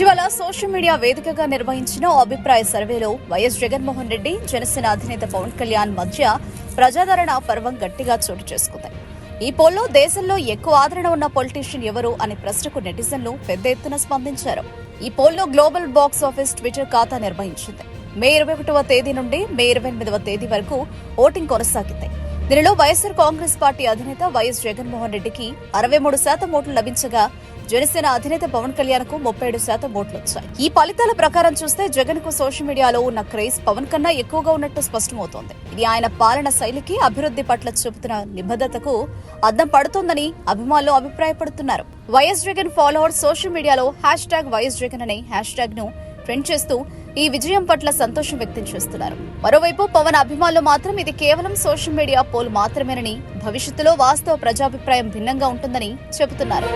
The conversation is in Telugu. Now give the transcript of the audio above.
ఇటీవల సోషల్ మీడియా వేదికగా నిర్వహించిన అభిప్రాయ సర్వేలో వైఎస్ జగన్మోహన్ రెడ్డి జనసేన అధినేత పవన్ కళ్యాణ్ మధ్య ప్రజాదరణ పర్వం గట్టిగా చోటు చేసుకుంది. ఈ పోల్లో దేశంలో ఎక్కువ ఆదరణ ఉన్న పొలిటీషియన్ ఎవరు అనే ప్రశ్నకు నెటిజన్లు పెద్ద ఎత్తున స్పందించారు. ఈ పోల్లో గ్లోబల్ బాక్స్ ఆఫీస్ ట్విట్టర్ ఖాతా నిర్వహించింది. మే ఇరవై ఒకటవ తేదీ నుండి మే ఇరవై ఎనిమిదవ తేదీ వరకు ఓటింగ్ కొనసాగింది. దీనిలో వైఎస్సార్ కాంగ్రెస్ పార్టీ అధినేత వైఎస్ జగన్మోహన్ రెడ్డికి అరవై మూడు శాతం ఓట్లు లభించగా జనసేన అధినేత పవన్ కళ్యాణ్కు ముప్పై ఏడు శాతం ఓట్లు వచ్చాయి ఈ ఫలితాల ప్రకారం చూస్తే జగన్కు సోషల్ మీడియాలో ఉన్న క్రేజ్ పవన్ కన్నా ఎక్కువగా ఉన్నట్టు స్పష్టమవుతోంది. ఇది ఆయన పాలన శైలికి అభివృద్ధి పట్ల చూపుతున్న నిబద్ధతకు అద్దం పడుతోందని అభిమానులు అభిప్రాయపడుతున్నారు. వైఎస్ జగన్ ఫాలోవర్ సోషల్ మీడియాలో హ్యాష్ ట్యాగ్ వైఎస్ జగన్ అనే హ్యాష్ ట్యాగ్ను ట్రెండ్ చేస్తూ ఈ విజయం పట్ల సంతోషం వ్యక్తం చేస్తున్నారు. మరోవైపు పవన్ అభిమానులు మాత్రం ఇది కేవలం సోషల్ మీడియా పోల్ మాత్రమేనని భవిష్యత్తులో వాస్తవ ప్రజాభిప్రాయం భిన్నంగా ఉంటుందని చెబుతున్నారు.